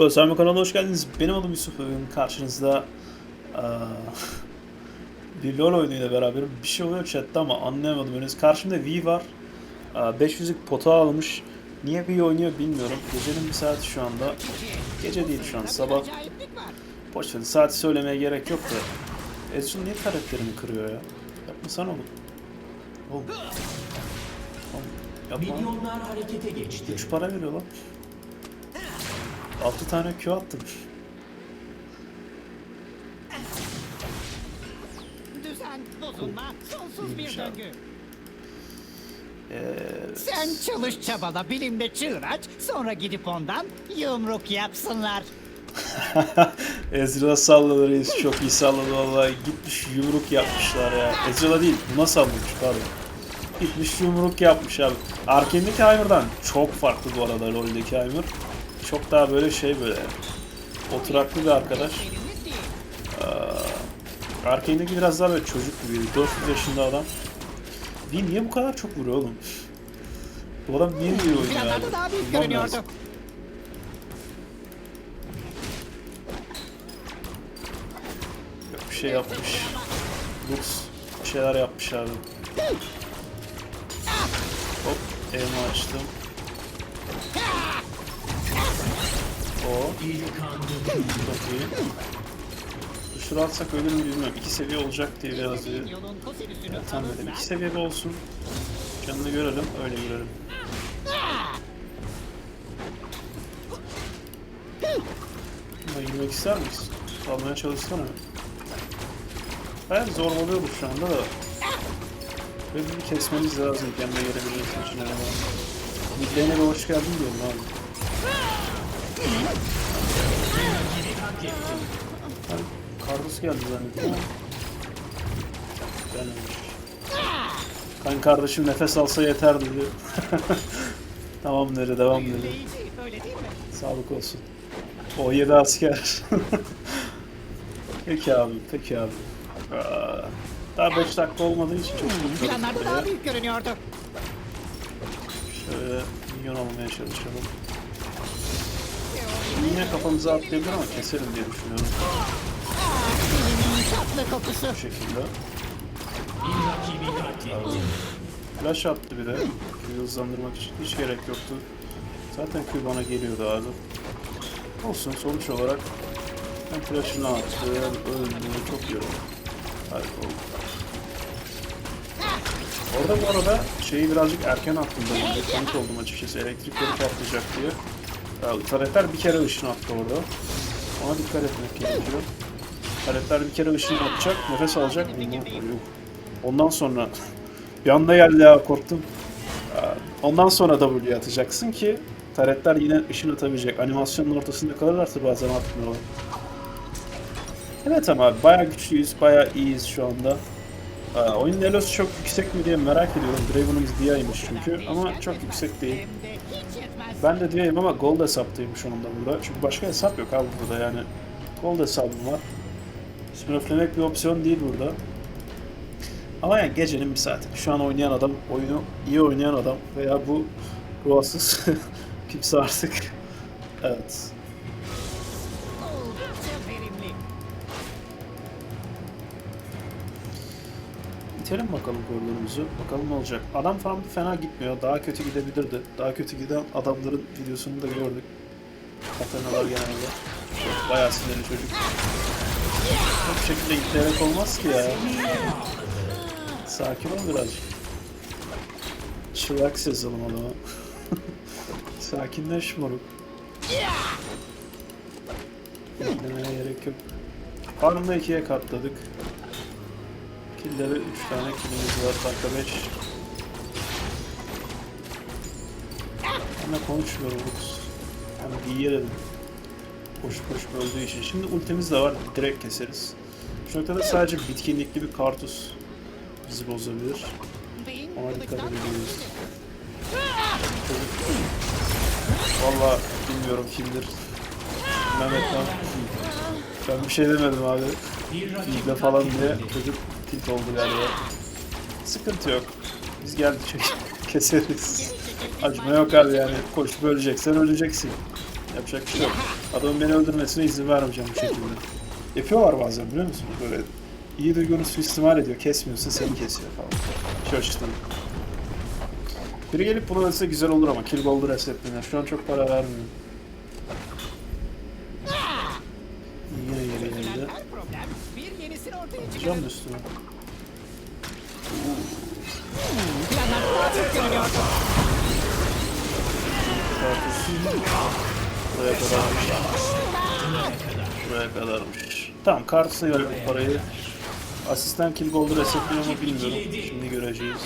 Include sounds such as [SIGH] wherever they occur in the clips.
Profesör kanalına hoş geldiniz. Benim adım Yusuf. Bugün karşınızda eee, [LAUGHS] bir LoL oyunuyla beraber bir şey oluyor chatte ama anlayamadım henüz. Karşımda V var. Eee, 500'lük pota almış. Niye V oynuyor bilmiyorum. Gecenin bir saati şu anda. Gece değil şu an sabah. Boş ver saati söylemeye gerek yok da. Edson niye karakterini kırıyor ya? Yapmasana oğlum. Oğlum. Oğlum, Yapma. Milyonlar harekete geçti. 3 para veriyor lan. 6 tane Q attım. Düzen, bozulma, sonsuz bir İyiymiş abi. döngü. Ee, Sen çalış çabala, bilimde çığır aç, sonra gidip ondan yumruk yapsınlar. [LAUGHS] Ezreal'a salladı reis. Çok iyi salladı vallahi. Gitmiş yumruk yapmışlar ya. Ezreal'a değil. Buna sallamış pardon. Gitmiş yumruk yapmış abi. Arkane'deki Heimer'dan çok farklı bu arada LoL'deki Heimer. Çok daha böyle şey böyle. Oturaklı bir arkadaş. Değil. Arkane'deki biraz daha böyle çocuk gibi. 400 yaşında adam. Bir niye bu kadar çok vuruyor oğlum? Bu adam niye oynuyor abi? Planlarda daha büyük görünüyordu. lazım. Yok bir şey yapmış. Lux bir şeyler yapmış abi. Hop elma açtım. Çok iyi. Şuraya atsak ölür mü bilmiyorum. İki seviye olacak diye biraz diye. Kosinüsünü Tam dedim iki seviyede olsun. Canını görelim öyle görelim. Buna girmek ister misin? Almaya çalışsana. Bayağı zorbalıyordur şu anda da. Böyle bir kesmemiz lazım kendine gelebilmesi için. Midlane'e hoş geldin diyorum abi. Ay, Kardos geldi ama. Gelmemiş. Kan kardeşim nefes alsa yeter dedi. [LAUGHS] tamam dedi, devam mi? Sağlık olsun. O 7 asker. [LAUGHS] peki abi, peki abi. Aa, Daha 5 dakika olmadığı için çok mutlu Planlarda daha büyük görünüyordu. Şöyle milyon almaya çalışalım. Yine kafamıza atlayabilir ama keserim diye düşünüyorum tatlı kokusu. bu şekilde. Flash attı bir de. Hızlandırmak için hiç gerek yoktu. Zaten Q bana geliyordu abi. Olsun sonuç olarak hem flash'ını attı hem öldü. Çok oldu. Harika oldu. Orada bu arada şeyi birazcık erken attım ben. de. Panik oldum açıkçası. Elektrikleri patlayacak diye. Ya, taretler bir kere ışın attı orada. Ona dikkat etmek gerekiyor. Taretler bir kere ışın atacak, nefes alacak. Yuh. Ondan sonra [LAUGHS] bir anda geldi ya korktum. Ee, Ondan sonra W atacaksın ki taretler yine ışın atabilecek. Animasyonun ortasında kalırlarsa bazen atmıyorlar. Evet ama bayağı güçlüyüz, bayağı iyiyiz şu anda. Ee, oyunun elosu çok yüksek mi diye merak ediyorum. Draven'ımız Dia'ymış çünkü ama çok yüksek değil. Ben de diyeyim ama gold hesaptayım şu anda burada. Çünkü başka hesap yok abi burada yani. Gold hesabım var. Smurflemek bir opsiyon değil burada. Ama yani gecenin bir saati. Şu an oynayan adam, oyunu iyi oynayan adam veya bu ruhsuz [LAUGHS] kimse artık. Evet. İtelim bakalım koridorumuzu. Bakalım ne olacak. Adam falan fena gitmiyor. Daha kötü gidebilirdi. Daha kötü giden adamların videosunu da gördük. Katarinalar genelde. Bayağı sinirli çocuk. Bu şekilde giderek olmaz ki ya. Sakin ol birazcık. Çırak yazalım adama. [LAUGHS] Sakinleş moruk. Beklemeye gerek yok. Farmda ikiye katladık. Killleri 3 tane killimiz var. Dakika 5. Ben de konuşmuyorum Lux. Hem iyi dedim. Koşup koşup öldüğü için. Şimdi ultimiz de var. Direkt keseriz. Şu noktada sadece bitkinlikli bir kartus bizi bozabilir. Ona dikkat kuvvetli. Valla bilmiyorum kimdir. Mehmet lan. Ben bir şey demedim abi. Bilde falan diye çocuk tilt oldu galiba. Sıkıntı yok. Biz geldik [LAUGHS] keseriz. Acıma yok abi yani. Koşup öleceksen öleceksin. Yapacak bir şey yok. Adamın beni öldürmesine izin vermeyeceğim bu şekilde. Yapıyorlar bazen biliyor musun? Böyle iyi duygunu suistimal ediyor. Kesmiyorsa seni kesiyor falan. Açıdan. Biri gelip bunu ölse güzel olur ama kill gold'u resetlenir. Şu an çok para vermiyor. Üstüne. Çok görünüyordu. Buraya kadarmış. Buraya kadarmış. Tamam kartısına yolladık parayı. Asistan kill gold'u resetliyor mu bilmiyorum. Şimdi göreceğiz.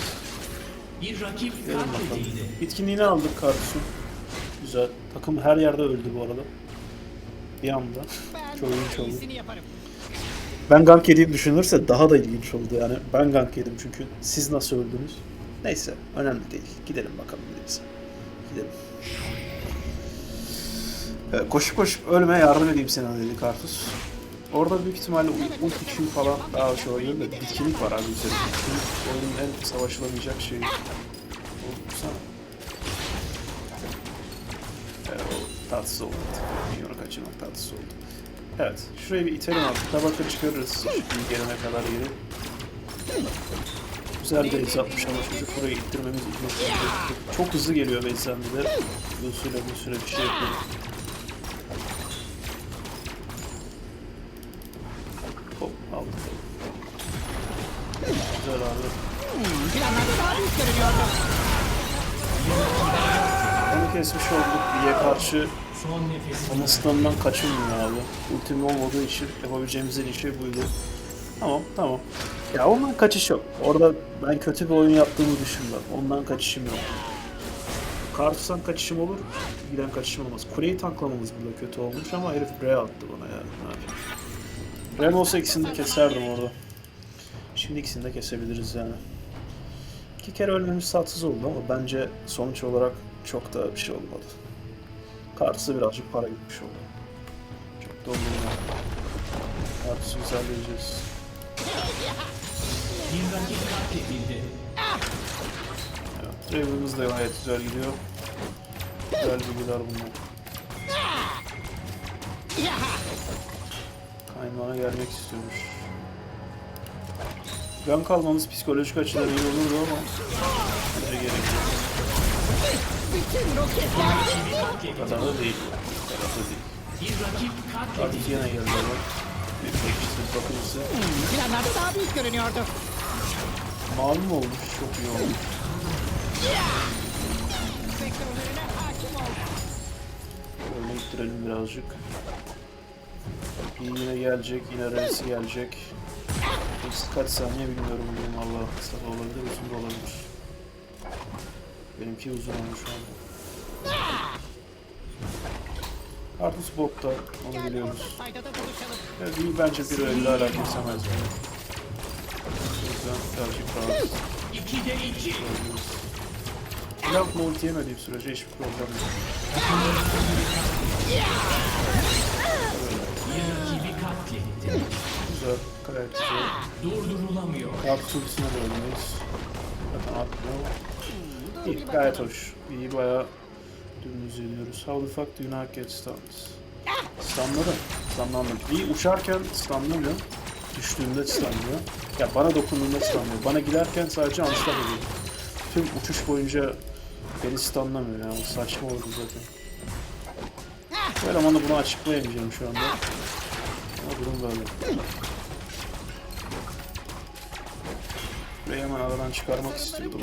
Bir rakip Gelin bakalım. Bitkinliğini aldık kartusun. Güzel. Takım her yerde öldü bu arada. Bir anda. Ben Çok Ben gank yediğim düşünülürse daha da ilginç oldu yani. Ben gank yedim çünkü. Siz nasıl öldünüz? Neyse. Önemli değil. Gidelim bakalım birimize. Gidelim. Ee, koşup koşup ölmeye yardım edeyim sana dedi Kartus. Orada büyük ihtimalle ulti Q falan daha hoş olabilir de bitkinlik var abi üzerinde. Oyunun en savaşılamayacak şeyi. O, sana. Evet, o tatsız oldu. Milyonu kaçırmak tatsız oldu. Evet, şurayı bir itelim artık. Tabakları çıkarırız. Gelene kadar geri. Güzel bir base atmış ama çocuk burayı ittirmemiz sürecek. Çok hızlı geliyor base'den bir de. Bu süre bu süre bir şey yapıyor. Kesmiş olduk. Diye karşı stun'dan kaçınmıyor abi. Ultim olmadığı için yapabileceğimiz en iyi şey buydu. Tamam, tamam. Ya ondan kaçış yok. Orada ben kötü bir oyun yaptığımı düşünmüyorum. Ondan kaçışım yok. Kartus'tan kaçışım olur, giden kaçışım olmaz. Kuleyi tanklamamız burada kötü olmuş ama herif Bre attı bana ya. Rem olsa ikisini de keserdim orada. Şimdi ikisini de kesebiliriz yani. İki kere ölmemiz tatsız oldu ama bence sonuç olarak çok da bir şey olmadı. Kartıs'a birazcık para gitmiş oldu. Çok da umurumda. Kartıs'ı güzelleyeceğiz. Bir. Evet, Draven'ımız da gayet güzel gidiyor. Güzel bilgiler bunlar. Kaynağına gelmek istiyormuş. Gank almamız psikolojik açıdan iyi olurdu ama bence gerek. Bütün roketler O kadar da değil. O kadar da değil. Bir rakip katledildi. yine geldiler bak. Bir pekiştirip bakılırsa. planlar daha büyük görünüyordu. Mavi mi olmuş? Çok iyi olmuş. Sektörlerine hakim ol. Öyle ittirelim birazcık. Yine gelecek, yine reisi gelecek. Kaç saniye bilmiyorum valla. Kısa da olabilir, uzun olabilir. Benimki uzun olmuş şu anda. Artus bokta, onu biliyoruz. Evet, iyi bence bir öyle hala kesemez beni. O yüzden birazcık rahat. İkide iki. Lamp multi yemediğim sürece hiçbir problem yok. Rakibi katletti. Güzel, gayet güzel. Durdurulamıyor. Artus ultisine de ölmeyiz. Zaten atmıyor. İyi, gayet hoş. İyi bayağı dümdüz ediyoruz. How the fuck do you not get stunned? Stunladı. Stunlandım. İyi uçarken stunlamıyor. Düştüğünde stunlıyor. Ya bana dokunduğunda stunlıyor. Bana giderken sadece unstop ediyor. Tüm uçuş boyunca beni stunlamıyor ya. Saçma oldu zaten. Bu elemanda bunu açıklayamayacağım şu anda. Ama durum böyle. Burayı hemen aradan çıkarmak istiyordum.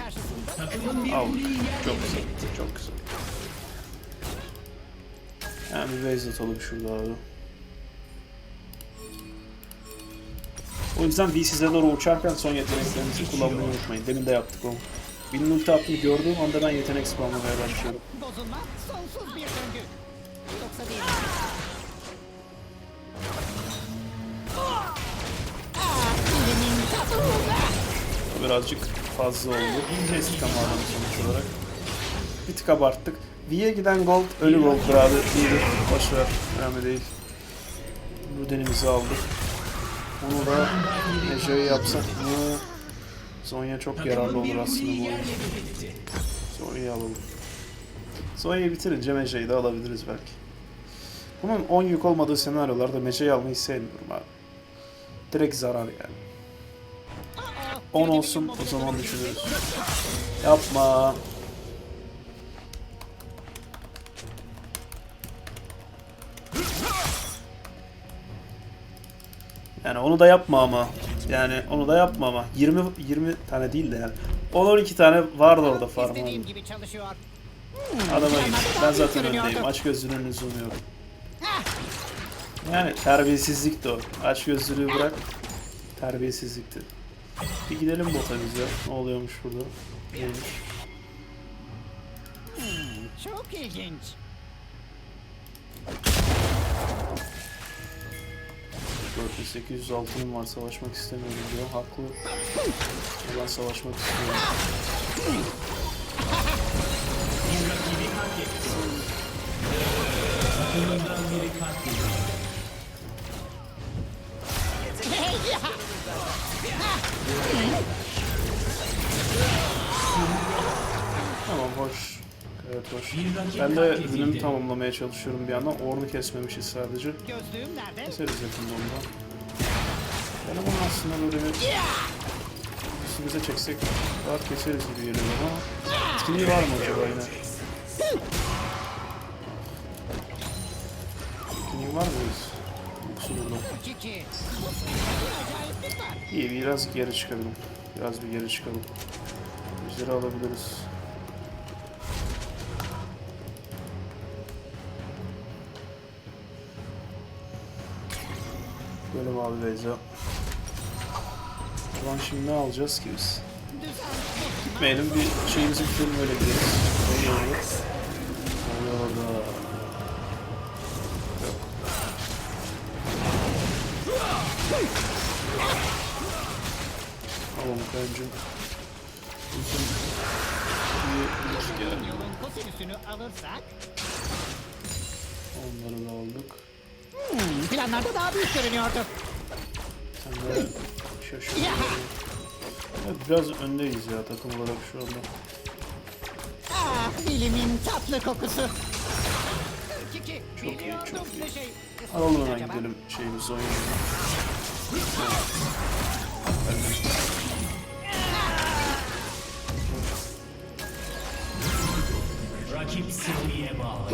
Al. Çok güzel. Çok güzel. Yani bir base atalım şurada abi. O yüzden V size doğru uçarken son yeteneklerinizi kullanmayı unutmayın. Demin de yaptık onu. Benim ulti attığını gördüğüm anda ben yetenek spamlamaya başlıyorum. bozulma sonsuz bir döngü. Yoksa değil. Birazcık fazla oldu. Kestik ama adamı sonuç olarak. Bir tık abarttık. V'ye giden gold ölü gold'dur abi. İyidir. Boşver. Önemli değil. Rudenimizi aldık. Onu da Nejo'yu yapsak mı? Zonya çok yararlı olur aslında bu oyun. Zonya'yı alalım. Zonya'yı bitirince Meja'yı da alabiliriz belki. Bunun 10 yük olmadığı senaryolarda meceyi almayı sevmiyorum abi. Direkt zarar yani. 10 olsun o zaman düşünürüz. Yapma. Yani onu da yapma ama. Yani onu da yapma ama. 20 20 tane değil de yani. 10 12 tane vardı orada farm. Adama git. Ben zaten öndeyim. Aç gözlülüğünü zoomluyorum. Yani terbiyesizlik de o. Aç gözlülüğü bırak. Terbiyesizlikti. Bir gidelim bota. Ne oluyormuş burada? Neymiş? Çok ilginç. Dört 800 altınım var savaşmak istemiyorum diyor. Haklı. Ben savaşmak istiyorum. Bir rakibi katletti. Takımından biri katledildi. Ben de günümü tamamlamaya çalışıyorum bir yandan. Ornu kesmemişiz sadece. Gözlüğüm nerede? Keseriz yakında onu da. Ben ama aslında böyle bir üstümüze çeksek rahat keseriz gibi geliyor ama etkinliği var mı acaba yine? Etkinliği var mı biz? Yoksa burada. İyi biraz geri çıkalım. Biraz bir geri çıkalım. Bizleri alabiliriz. Mi abi Beyza? Ulan şimdi ne alacağız ki biz? Gitmeyelim bir şeyimizi bitirelim öyle gideriz. Ne orada? Ne oluyor orada? Yok. Tamam kancım. Kosinüsünü alırsak Onları da aldık. Hmm, planlarda daha büyük görünüyordu. Sen de şaşırdın. Evet, biraz öndeyiz ya takım olarak şu anda. Ah dilimin tatlı kokusu. Çok iyi, çok iyi. şey. Alalım hemen gidelim şeyimizi oynayalım. Rakip seriye bağlı.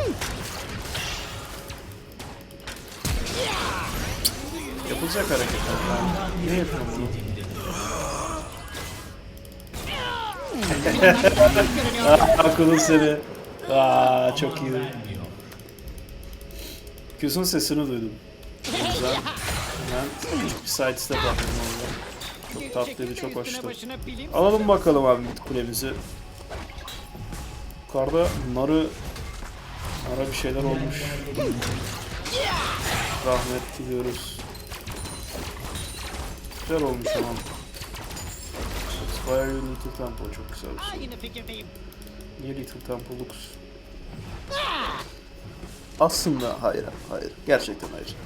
Yapılacak hareketler. Yani. Ne yapıyorum bunu? Görünüyordu. [LAUGHS] Akıllı seni. Aa çok iyi. Küs'ün sesini duydum. Güzel. Ben bir side step attım orada. Çok tatlıydı, çok hoştu. Alalım bakalım abi kulemizi. Yukarıda narı Nara bir şeyler olmuş. Rahmet diliyoruz. Güzel olmuş ama. Inspire You Little Tempo çok güzel bir şey. Fikirdeyim. Niye Little Tempo Lux? Aslında hayır, hayır. Gerçekten hayır.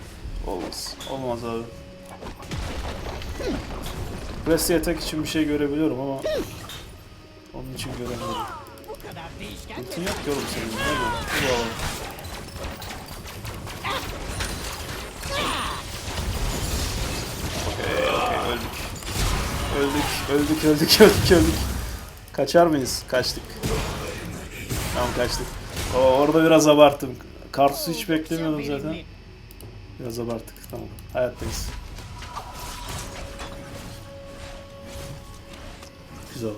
Olmaz. Olmaz abi. Presti atak için bir şey görebiliyorum ama onun için göremiyorum. Ultin yok ki oğlum senin. Ne bu? Bu alalım. Öldük. Öldük, öldük, [LAUGHS] öldük, öldük. Kaçar mıyız? Kaçtık. Tamam kaçtık. O, orada biraz abarttım. Kartusu hiç beklemiyordum zaten. Biraz abarttık. Tamam. Hayattayız. Güzel.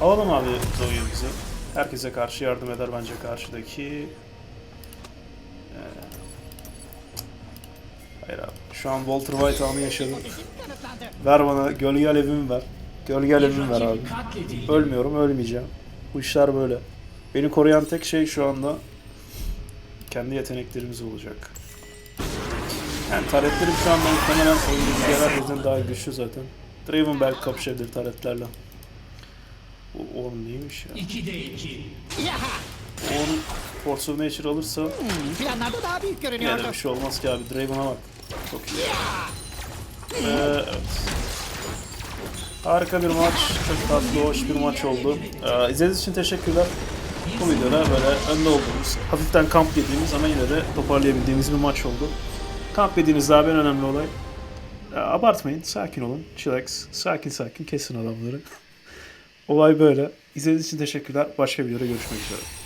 Alalım abi Zoe'yi bize. Herkese karşı yardım eder bence karşıdaki. Ee, Hayır abi. Şu an Walter White anı yaşadım. Ver bana gölge alevimi ver. Gölge alevimi ver abi. Ölmüyorum, ölmeyeceğim. Bu işler böyle. Beni koruyan tek şey şu anda kendi yeteneklerimiz olacak. Yani taretlerim şu anda muhtemelen diğer herkesten daha güçlü zaten. Draven belki kapışabilir taretlerle. O Orn neymiş ya? 2'de 2. Yaha! Orn Force of Nature alırsa Hmm, planlarda daha büyük yine görünüyordu. de bir şey olmaz ki abi. Draven'a bak. Çok iyi. Ee. Harika bir maç. Çok tatlı, hoş bir maç oldu. Ee, izlediğiniz için teşekkürler. bu videoda böyle önde olduğumuz, hafiften kamp yediğimiz ama yine de toparlayabildiğimiz bir maç oldu. Kamp yediğiniz daha en önemli olay. Ya, abartmayın, sakin olun, chillax, sakin sakin kesin adamları. [LAUGHS] olay böyle. İzlediğiniz için teşekkürler. Başka bir videoda görüşmek üzere.